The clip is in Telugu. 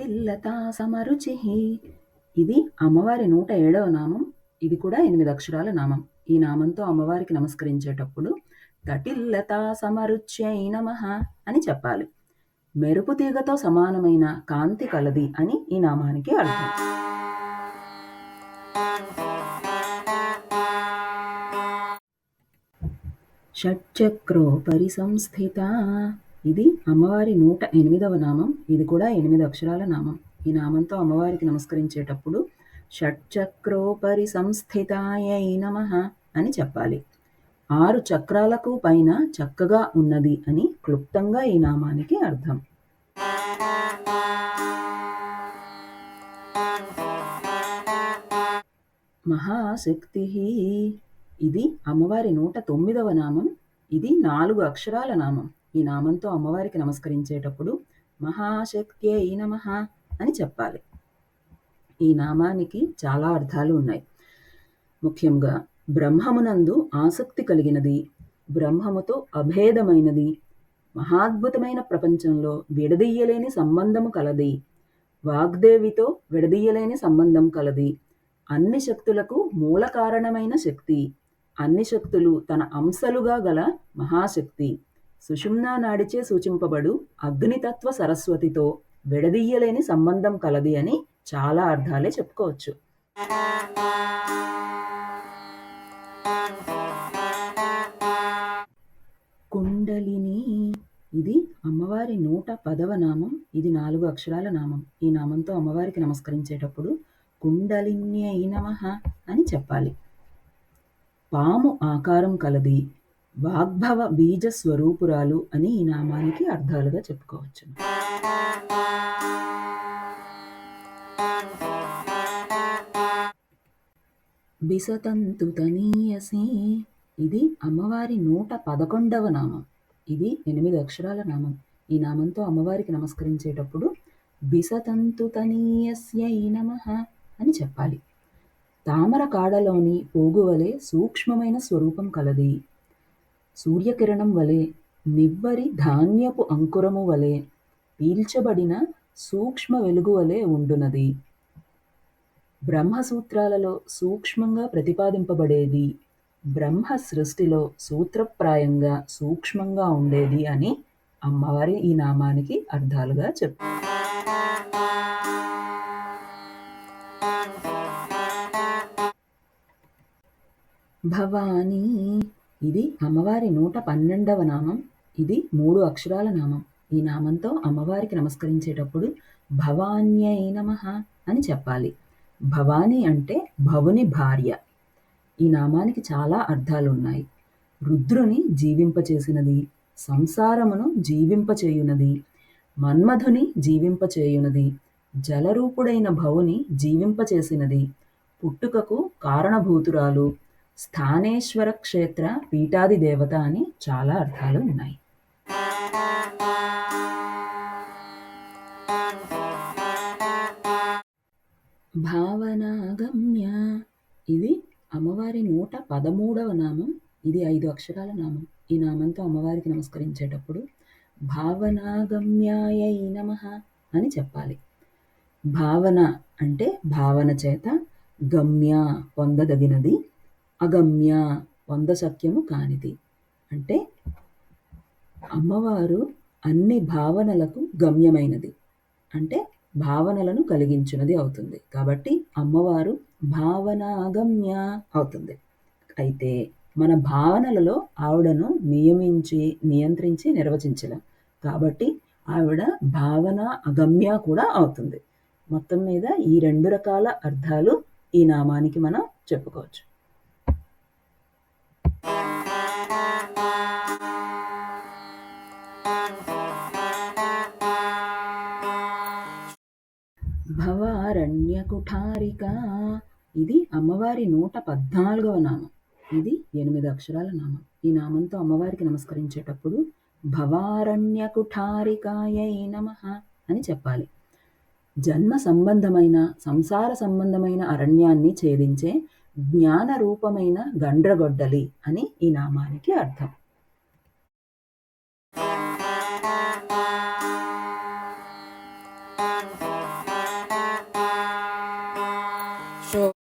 కటిల్లతా సమరుచి ఇది అమ్మవారి నూట ఏడవ నామం. ఇది కూడా ఎనిమిది అక్షరాల నామం. ఈ నామంతో అమ్మవారికి నమస్కరించేటప్పుడు కటిల్లతా సమరుచ్యై నమః అని చెప్పాలి. మెరుపు తీగతో సమానమైన కాంతి కలది అని ఈ నామానికి అర్థం. షట్చక్రోపరి సంస్థిత ఇది అమ్మవారి నూట ఎనిమిదవ నామం. ఇది కూడా ఎనిమిది అక్షరాల నామం. ఈ నామంతో అమ్మవారికి నమస్కరించేటప్పుడు షట్చక్రోపరి సంస్థితాయై నమః అని చెప్పాలి. ఆరు చక్రాలకు పైన చక్కగా ఉన్నది అని క్లుప్తంగా ఈ నామానికి అర్థం. మహాశక్తి ఇది అమ్మవారి నూట తొమ్మిదవ నామం. ఇది నాలుగు అక్షరాల నామం. ఈ నామంతో అమ్మవారికి నమస్కరించేటప్పుడు మహాశక్తి ఈ నమ అని చెప్పాలి. ఈ నామానికి చాలా అర్థాలు ఉన్నాయి. ముఖ్యంగా బ్రహ్మమునందు ఆసక్తి కలిగినది బ్రహ్మముతో అభేదమైనది మహాద్భుతమైన ప్రపంచంలో విడదీయలేని సంబంధము కలది వాగ్దేవితో విడదీయలేని సంబంధం కలది అన్ని శక్తులకు మూల కారణమైన శక్తి అన్ని శక్తులు తన అంశలుగా గల మహాశక్తి. సుషుమ్నా నాడిచే సూచింపబడు అగ్నితత్వ సరస్వతితో విడదీయలేని సంబంధం కలది అని చాలా అర్థాలే చెప్పుకోవచ్చు. కుండలిని ఇది అమ్మవారి నూట పదవ నామం ఇది నాలుగు అక్షరాల నామం. ఈ నామంతో అమ్మవారికి నమస్కరించేటప్పుడు కుండలిన్యై నమః అని చెప్పాలి. పాము ఆకారం కలది వాగ్భవ బీజ స్వరూపురాలు అని ఈ నామానికి అర్థాలుగా చెప్పుకోవచ్చు. బిసతంతుతనీయసే ఇది అమ్మవారి నూట పదకొండవ నామం. ఇది ఎనిమిది అక్షరాల నామం. ఈ నామంతో అమ్మవారికి నమస్కరించేటప్పుడు బిసతంతు తనీయస్యై నమః అని చెప్పాలి. తామర కాడలోని పోగువలే సూక్ష్మమైన స్వరూపం కలది. సూర్యకిరణం వలె నివ్వరి ధాన్యపు అంకురము వలె పీల్చబడిన సూక్ష్మ వెలుగు వలె ఉండునది. బ్రహ్మసూత్రాలలో సూక్ష్మంగా ప్రతిపాదింపబడేది బ్రహ్మ సృష్టిలో సూత్రప్రాయంగా సూక్ష్మంగా ఉండేది అని అమ్మవారి ఈ నామానికి అర్థాలుగా చెప్పు. భవానీ ఇది అమ్మవారి నూట పన్నెండవ నామం. ఇది మూడు అక్షరాల నామం. ఈ నామంతో అమ్మవారికి నమస్కరించేటప్పుడు భవాన్యై నమః అని చెప్పాలి. భవాని అంటే భవుని భార్య. ఈ నామానికి చాలా అర్థాలు ఉన్నాయి రుద్రుని జీవింపచేసినది సంసారమును జీవింపచేయునది మన్మధుని జీవింపచేయునది జలరూపుడైన భవుని జీవింపచేసినది పుట్టుకకు కారణభూతురాలు స్థానేశ్వర క్షేత్ర పీఠాది దేవత అని చాలా అర్థాలు ఉన్నాయి. భావనాగమ్య. ఇది అమ్మవారి నూట పదమూడవ నామం. ఇది ఐదు అక్షరాల నామం. ఈ నామంతో అమ్మవారికి నమస్కరించేటప్పుడు భావనాగమ్యాయై నమః అని చెప్పాలి. భావన అంటే భావన చేత గమ్య పొందదగినది. అగమ్య వంద సత్యము కానిది. అంటే అమ్మవారు అన్ని భావనలకు గమ్యమైనది. అంటే భావనలను కలిగించినది అవుతుంది. కాబట్టి అమ్మవారు భావనాగమ్య అవుతుంది. అయితే మన భావనలలో ఆవిడను నియమించి నియంత్రించి నిర్వచించలేం. కాబట్టి ఆవిడ భావన అగమ్య కూడా అవుతుంది. మొత్తం మీద ఈ రెండు రకాల అర్థాలు ఈ నామానికి మనం చెప్పుకోవచ్చు. కుఠారిక ఇది అమ్మవారి నూట పద్నాలుగవ నామం. ఇది ఎనిమిది అక్షరాల నామం. ఈ నామంతో అమ్మవారికి నమస్కరించేటప్పుడు భవారణ్య కుఠారికాయ నమః అని చెప్పాలి. జన్మ సంబంధమైన సంసార సంబంధమైన అరణ్యాన్ని ఛేదించే జ్ఞాన రూపమైన గండ్రగొడ్డలి అని ఈ నామానికి అర్థం.